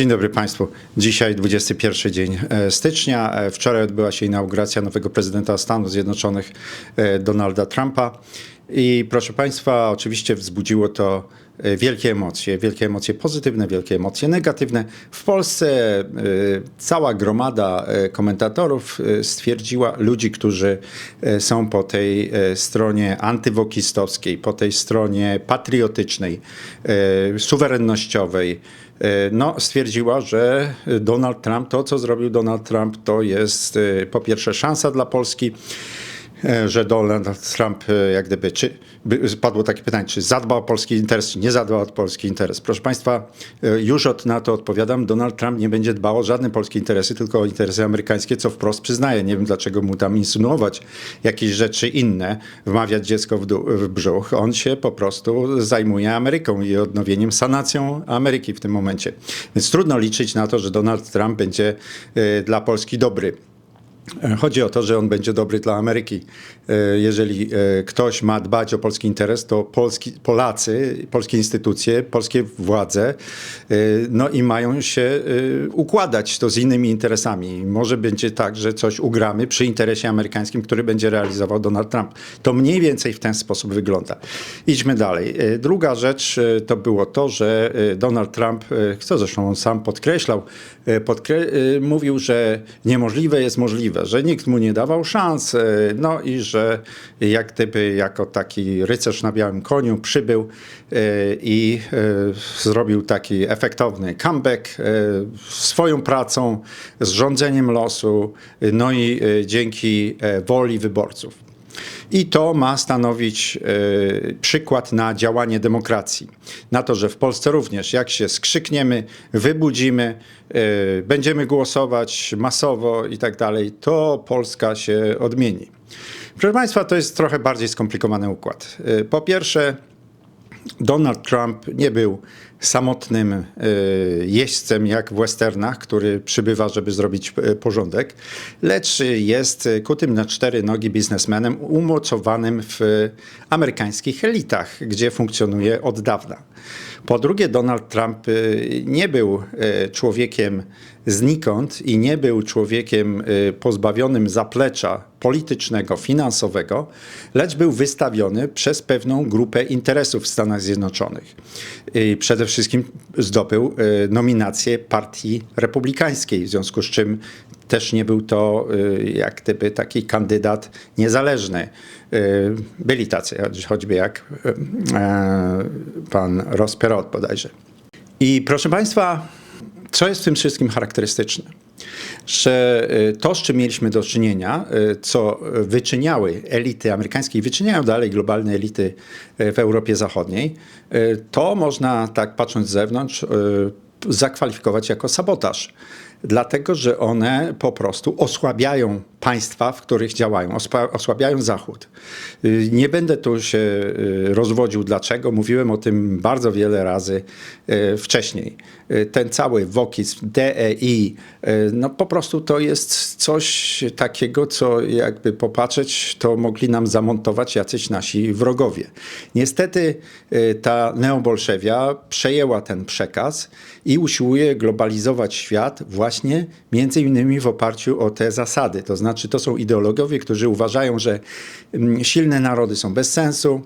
Dzień dobry Państwu. Dzisiaj 21 dzień e, stycznia. E, Wczoraj odbyła się inauguracja nowego prezydenta Stanów Zjednoczonych e, Donalda Trumpa. I proszę Państwa, oczywiście wzbudziło to wielkie emocje, wielkie emocje pozytywne, wielkie emocje negatywne. W Polsce e, cała gromada e, komentatorów e, stwierdziła, ludzi, którzy e, są po tej e, stronie antywokistowskiej, po tej stronie patriotycznej, e, suwerennościowej, E, no, stwierdziła, że Donald Trump, to co zrobił Donald Trump, to jest e, po pierwsze szansa dla Polski, e, że Donald Trump, e, jak gdyby, czy padło takie pytanie, czy zadbał o polski interes, czy nie zadbał o polski interes. Proszę Państwa, e, już od, na to odpowiadam, Donald Trump nie będzie dbał o żadne polskie interesy, tylko o interesy amerykańskie, co wprost przyznaje. Nie wiem, dlaczego mu tam insynuować jakieś rzeczy inne, wmawiać dziecko w, w brzuch. On się po prostu zajmuje Ameryką i odnowieniem, sanacją Ameryki w tym momencie. Więc trudno liczyć na to, że Donald Trump będzie e, dla Polski dobry. E, Chodzi o to, że on będzie dobry dla Ameryki. E, Jeżeli e, ktoś ma dbać o polski interes, to Polski, Polacy, polskie instytucje, polskie władze, no i mają się układać to z innymi interesami. Może będzie tak, że coś ugramy przy interesie amerykańskim, który będzie realizował Donald Trump. To mniej więcej w ten sposób wygląda. Idźmy dalej. Druga rzecz to było to, że Donald Trump, co zresztą on sam podkreślał, podkre- mówił, że niemożliwe jest możliwe, że nikt mu nie dawał szans, e, no i że jak gdyby jako taki rycerz na białym koniu przybył e, i e, zrobił taki efektowny comeback swoją pracą, z rządzeniem losu, no i dzięki woli wyborców. I to ma stanowić e, przykład na działanie demokracji. Na to, że w Polsce również, jak się skrzykniemy, wybudzimy, e, będziemy głosować masowo i tak dalej, to Polska się odmieni. Proszę Państwa, to jest trochę bardziej skomplikowany układ. E, Po pierwsze, Donald Trump nie był samotnym e, jeźdźcem jak w westernach, który przybywa, żeby zrobić e, porządek, lecz jest kutym na cztery nogi biznesmenem umocowanym w amerykańskich elitach, gdzie funkcjonuje od dawna. Po drugie, Donald Trump e, nie był człowiekiem znikąd i nie był człowiekiem pozbawionym zaplecza politycznego, finansowego, lecz był wystawiony przez pewną grupę interesów w Stanach Zjednoczonych. Przede wszystkim zdobył e, nominację Partii Republikańskiej, w związku z czym też nie był to e, jak gdyby taki kandydat niezależny. E, Byli tacy, choćby jak pan Ross Perot bodajże. I proszę Państwa, co jest w tym wszystkim charakterystyczne? Że y, to, z czym mieliśmy do czynienia, y, co wyczyniały elity amerykańskie i wyczyniają dalej globalne elity y, w Europie Zachodniej, to można tak patrząc z zewnątrz zakwalifikować jako sabotaż. Dlatego, że one po prostu osłabiają państwa, w których działają, osłabiają Zachód. Y, Nie będę tu się y, rozwodził dlaczego, mówiłem o tym bardzo wiele razy y, wcześniej. Ten cały WOKIS, DEI, no po prostu to jest coś takiego, co jakby popatrzeć, to mogli nam zamontować jacyś nasi wrogowie. Niestety ta neobolszewia przejęła ten przekaz i usiłuje globalizować świat właśnie między innymi w oparciu o te zasady. To znaczy to są ideologowie, którzy uważają, że mm, silne narody są bez sensu,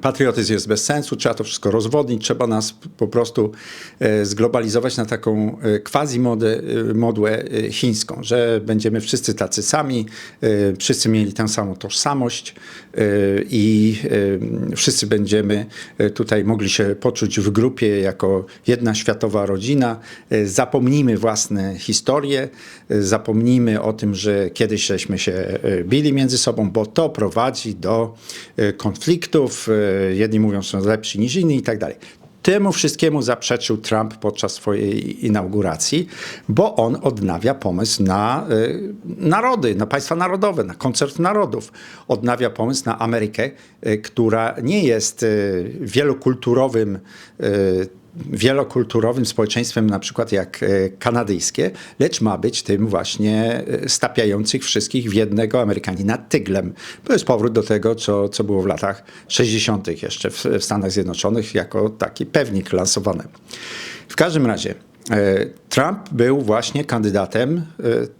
Patriotyzm jest bez sensu, trzeba to wszystko rozwodnić, trzeba nas po prostu e, zglobalizować na taką e, quasi modę, e, modłę e, chińską, że będziemy wszyscy tacy sami, e, wszyscy mieli tę samą tożsamość e, i e, wszyscy będziemy e, tutaj mogli się poczuć w grupie jako jedna światowa rodzina. E, Zapomnijmy własne historie, e, zapomnijmy o tym, że kiedyś żeśmy się e, bili między sobą, bo to prowadzi do e, e, Jedni mówią, że są lepsi niż inni i tak dalej. Temu wszystkiemu zaprzeczył Trump podczas swojej inauguracji, bo on odnawia pomysł na y, narody, na państwa narodowe, na koncert narodów. Odnawia pomysł na Amerykę, y, która nie jest y, wielokulturowym y, wielokulturowym społeczeństwem, na przykład jak e, kanadyjskie, lecz ma być tym właśnie e, stapiających wszystkich w jednego Amerykanina tyglem. To jest powrót do tego, co, co było w latach 60. jeszcze w, w Stanach Zjednoczonych, jako taki pewnik lansowany. W każdym razie, E, Trump był właśnie kandydatem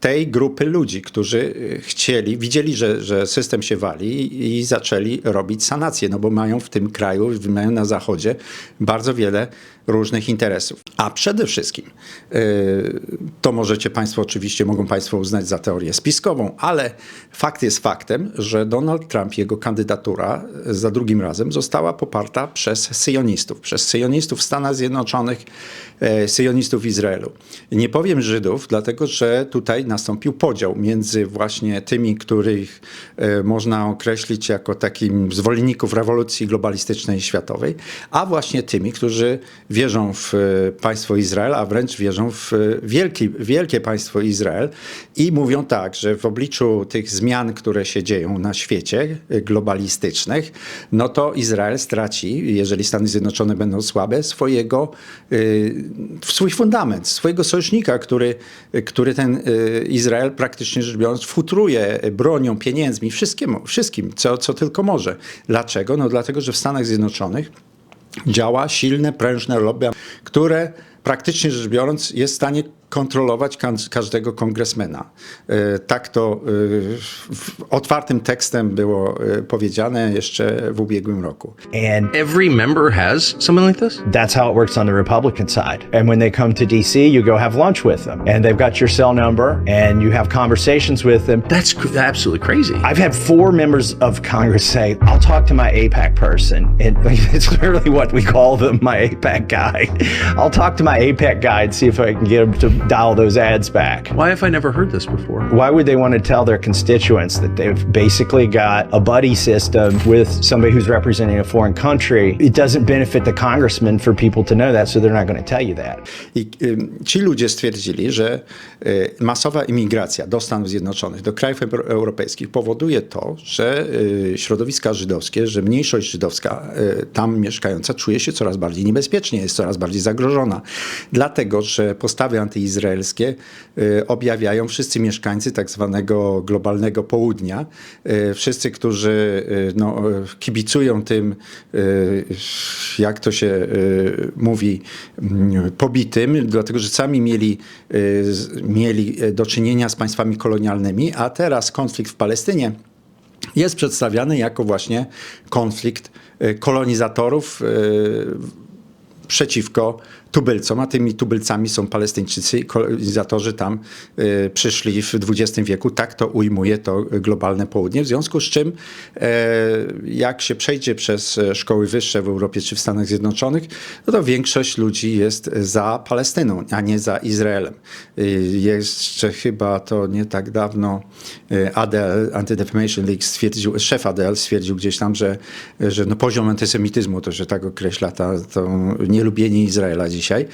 tej grupy ludzi, którzy chcieli, widzieli, że, że system się wali i zaczęli robić sanację, no bo mają w tym kraju, mają na zachodzie bardzo wiele różnych interesów. A przede wszystkim, to możecie Państwo oczywiście, mogą Państwo uznać za teorię spiskową, ale fakt jest faktem, że Donald Trump, jego kandydatura za drugim razem została poparta przez syjonistów, przez syjonistów w Stanach Zjednoczonych, syjonistów Izraelu. Nie powiem Żydów, dlatego że tutaj nastąpił podział między właśnie tymi, których można określić jako takim zwolenników rewolucji globalistycznej światowej, a właśnie tymi, którzy wierzą w e, państwo Izrael, a wręcz wierzą w e, wielki, wielkie państwo Izrael i mówią tak, że w obliczu tych zmian, które się dzieją na świecie globalistycznych, no to Izrael straci, jeżeli Stany Zjednoczone będą słabe, swojego, swój fundament, swojego sojusznika, który, który ten Izrael praktycznie rzecz biorąc futruje bronią, pieniędzmi, wszystkim, wszystkim co, co tylko może. Dlaczego? No dlatego, że w Stanach Zjednoczonych działa silne, prężne lobby, które praktycznie rzecz biorąc jest w stanie kontrolować każdego kongresmena. E, tak to e, otwartym tekstem było e, powiedziane jeszcze w ubiegłym roku. And every member has something like this? That's how it works on the Republican side. And when they come to DC, you go have lunch with them and they've got your cell number and you have conversations with them. That's absolutely crazy. I've had four members of Congress say, "I'll talk to my APAC person." And it's literally what we call them, my APAC guy. I'll talk to my APAC guy and see if I can get him to dial those ads back. Why have I never heard this before? Why would they want to tell their constituents that they've basically got a buddy system with somebody who's representing a foreign country? It doesn't benefit the congressman for people to know that, so they're not going to tell you that. I ci ludzie stwierdzili, że y, masowa imigracja do Stanów Zjednoczonych, do krajów europejskich powoduje to, że y, środowiska żydowskie, że mniejszość żydowska y, tam mieszkająca czuje się coraz bardziej niebezpiecznie, jest coraz bardziej zagrożona. Dlatego, że postawy antyizraelskie Y, objawiają wszyscy mieszkańcy tak zwanego globalnego południa. Y, wszyscy, którzy y, no, kibicują tym, jak to się mówi, mm, pobitym, dlatego że sami mieli, mieli do czynienia z państwami kolonialnymi, a teraz konflikt w Palestynie jest przedstawiany jako właśnie konflikt kolonizatorów przeciwko tubylcom, a tymi tubylcami są Palestyńczycy, kolonizatorzy tam y, przyszli w XX wieku. Tak to ujmuje to globalne południe. W związku z czym, e, jak się przejdzie przez szkoły wyższe w Europie czy w Stanach Zjednoczonych, no to większość ludzi jest za Palestyną, a nie za Izraelem. Y, jeszcze chyba to nie tak dawno y, ADL, Anti-Defamation League stwierdził, szef ADL stwierdził gdzieś tam, że, że no poziom antysemityzmu, to że tak określa ta, to nielubienie Izraela dziś dzisiaj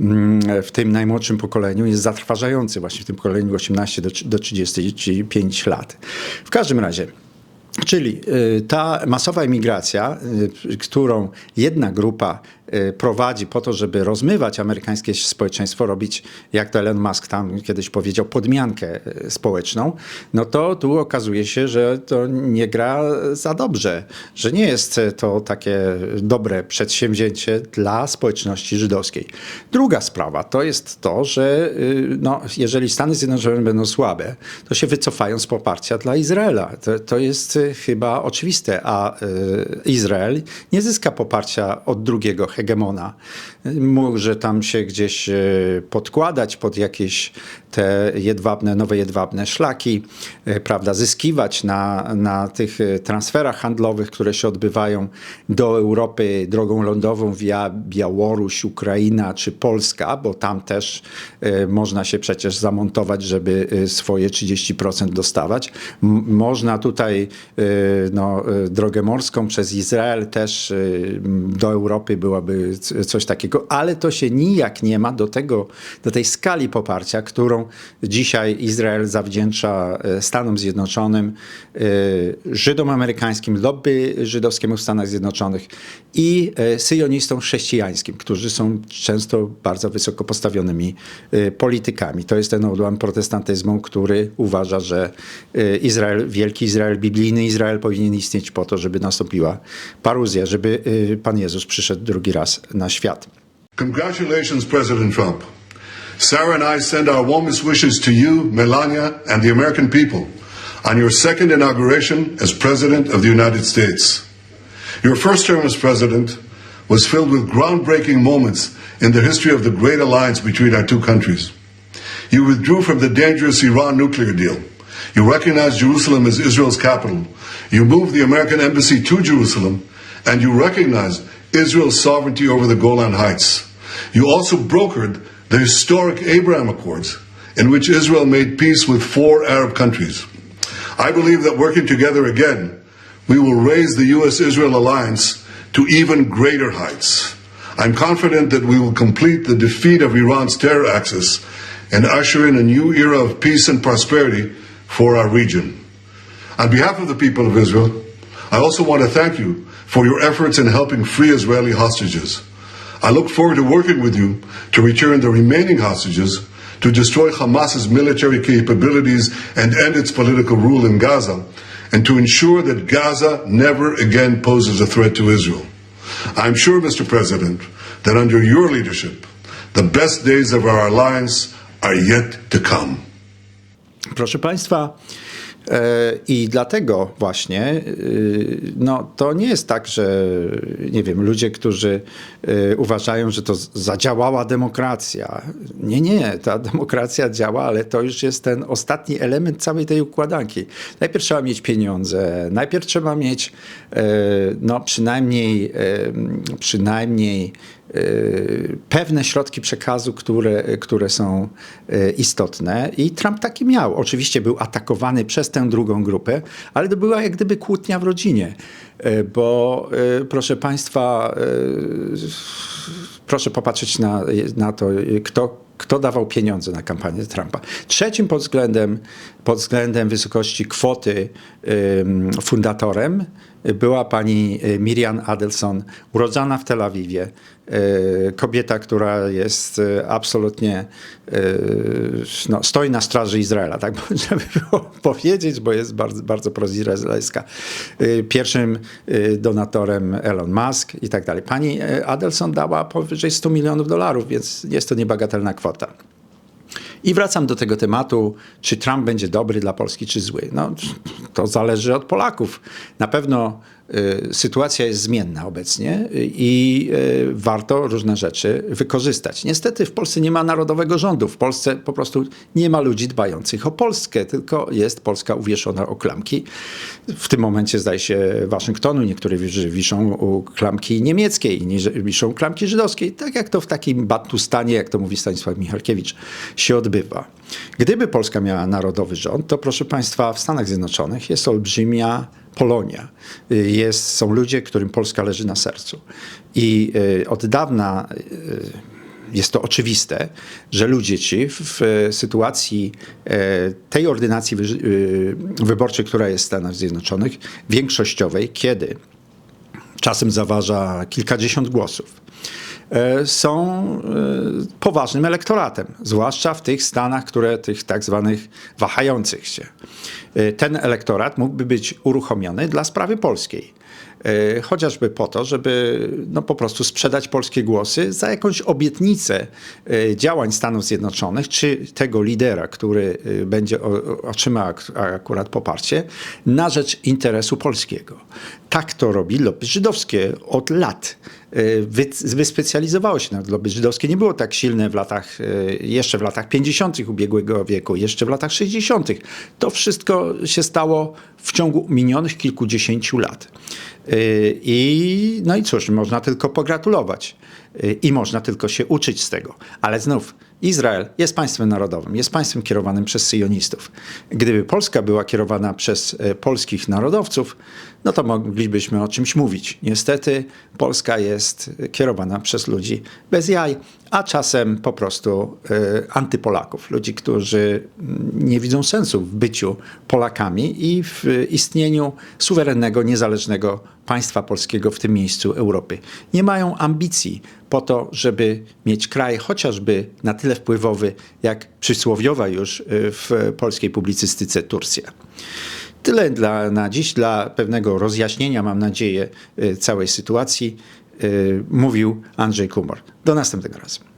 mm, w tym najmłodszym pokoleniu jest zatrważający, właśnie w tym pokoleniu 18 do, do 35 lat. W każdym razie, Czyli y, ta masowa emigracja, y, którą jedna grupa Y, prowadzi po to, żeby rozmywać amerykańskie społeczeństwo, robić, jak to Elon Musk tam kiedyś powiedział, podmiankę społeczną, no to tu okazuje się, że to nie gra za dobrze, że nie jest to takie dobre przedsięwzięcie dla społeczności żydowskiej. Druga sprawa to jest to, że no, jeżeli Stany Zjednoczone będą słabe, to się wycofają z poparcia dla Izraela. To, to jest chyba oczywiste, a Izrael nie zyska poparcia od drugiego hegemona. Może tam się gdzieś e, podkładać pod jakieś te jedwabne, nowe jedwabne szlaki, e, prawda, zyskiwać na, na tych e, transferach handlowych, które się odbywają do Europy drogą lądową via Białoruś, Ukraina czy Polska, bo tam też można się przecież zamontować, żeby swoje 30% dostawać. można tutaj no, drogę morską przez Izrael też do Europy byłaby coś takiego, ale to się nijak nie ma do tego, do tej skali poparcia, którą dzisiaj Izrael zawdzięcza e, Stanom Zjednoczonym, e, Żydom amerykańskim, lobby żydowskiemu w Stanach Zjednoczonych i e, syjonistom chrześcijańskim, którzy są często bardzo wysoko postawionymi politykami. To jest ten odłam protestantyzmu, który uważa, że Izrael, wielki Izrael, biblijny Izrael powinien istnieć po to, żeby nastąpiła paruzja, żeby Pan Jezus przyszedł drugi raz na świat. Congratulations, President Trump. Sarah and I send our warmest wishes to you, Melania, and the American people on your second inauguration as President of the United States. Your first term as President was filled with groundbreaking moments in the history of the great alliance between our two countries. You withdrew from the dangerous Iran nuclear deal. You recognized Jerusalem as Israel's capital. You moved the American embassy to Jerusalem, and you recognized Israel's sovereignty over the Golan Heights. You also brokered the historic Abraham Accords, in which Israel made peace with four Arab countries. I believe that working together again, we will raise the U.S. Israel alliance to even greater heights. I'm confident that we will complete the defeat of Iran's terror axis and usher in a new era of peace and prosperity for our region. On behalf of the people of Israel, I also want to thank you for your efforts in helping free Israeli hostages. I look forward to working with you to return the remaining hostages, to destroy Hamas's military capabilities and end its political rule in Gaza, and to ensure that Gaza never again poses a threat to Israel. I'm sure, Mr. President, that under your leadership, the best days of our alliance are yet to come. Proszę Państwa, i dlatego właśnie e, no, to nie jest tak, że nie wiem, ludzie, którzy e, uważają, że to zadziałała demokracja. Nie, nie, ta demokracja działa, ale to już jest ten ostatni element całej tej układanki. Najpierw trzeba mieć pieniądze, najpierw trzeba mieć no, przynajmniej, przynajmniej pewne środki przekazu, które, które są e, istotne. I Trump taki miał. Oczywiście był atakowany przez tę drugą grupę, ale to była jak gdyby kłótnia w rodzinie. E, Bo proszę Państwa, proszę popatrzeć na, na to, kto, kto dawał pieniądze na kampanię Trumpa. Trzecim pod względem, pod względem wysokości kwoty fundatorem była pani Miriam Adelson, urodzona w Tel Awiwie. Y, Kobieta, która jest y, absolutnie y, no, stoi na straży Izraela, tak można by było powiedzieć, bo jest bardzo, bardzo proizraelska. Pierwszym donatorem Elon Musk i tak dalej. Pani Adelson dała powyżej 100 milionów dolarów, więc jest to niebagatelna kwota. I wracam do tego tematu, czy Trump będzie dobry dla Polski, czy zły. No, to zależy od Polaków. Na pewno sytuacja jest zmienna obecnie i y, warto różne rzeczy wykorzystać. Niestety w Polsce nie ma narodowego rządu. W Polsce po prostu nie ma ludzi dbających o Polskę, tylko jest Polska uwieszona o klamki. W tym momencie zdaje się Waszyngtonu, niektórzy wiszą klamki niemieckiej, inni wiszą klamki żydowskiej, tak jak to w takim Batustanie, jak to mówi Stanisław Michalkiewicz, się odbywa. Gdyby Polska miała narodowy rząd, to proszę Państwa, w Stanach Zjednoczonych jest olbrzymia Polonia. Jest, są ludzie, którym Polska leży na sercu. I y, od dawna y, jest to oczywiste, że ludzie ci w, sytuacji e, tej ordynacji wy, y, wyborczej, która jest w Stanach Zjednoczonych, większościowej, kiedy czasem zaważa kilkadziesiąt głosów, są e, poważnym elektoratem, zwłaszcza w tych stanach, które tych tak zwanych wahających się. E, Ten elektorat mógłby być uruchomiony dla sprawy polskiej. E, Chociażby po to, żeby no, po prostu sprzedać polskie głosy za jakąś obietnicę e, działań Stanów Zjednoczonych, czy tego lidera, który e, będzie o- o- otrzyma ak- akurat poparcie, na rzecz interesu polskiego. Tak to robi lobby żydowskie od lat. E, Wy, wyspecjalizowało się nawet lobby żydowskie. Nie było tak silne w latach, e, jeszcze w latach 50. ubiegłego wieku, jeszcze w latach 60. To wszystko się stało w ciągu minionych kilkudziesięciu lat. Y, I, no i cóż, można tylko pogratulować i można tylko się uczyć z tego. Ale znów, Izrael jest państwem narodowym, jest państwem kierowanym przez syjonistów. Gdyby Polska była kierowana przez e, polskich narodowców, no to moglibyśmy o czymś mówić. Niestety Polska jest kierowana przez ludzi bez jaj, a czasem po prostu e, antypolaków. Ludzi, którzy mm, nie widzą sensu w byciu Polakami i w istnieniu suwerennego, niezależnego państwa polskiego w tym miejscu Europy. Nie mają ambicji po to, żeby mieć kraj chociażby na tyle wpływowy, jak przysłowiowa już y, w polskiej publicystyce Turcja. Tyle dla, na dziś dla pewnego rozjaśnienia, mam nadzieję, y, całej sytuacji y, mówił Andrzej Kumor. Do następnego razu.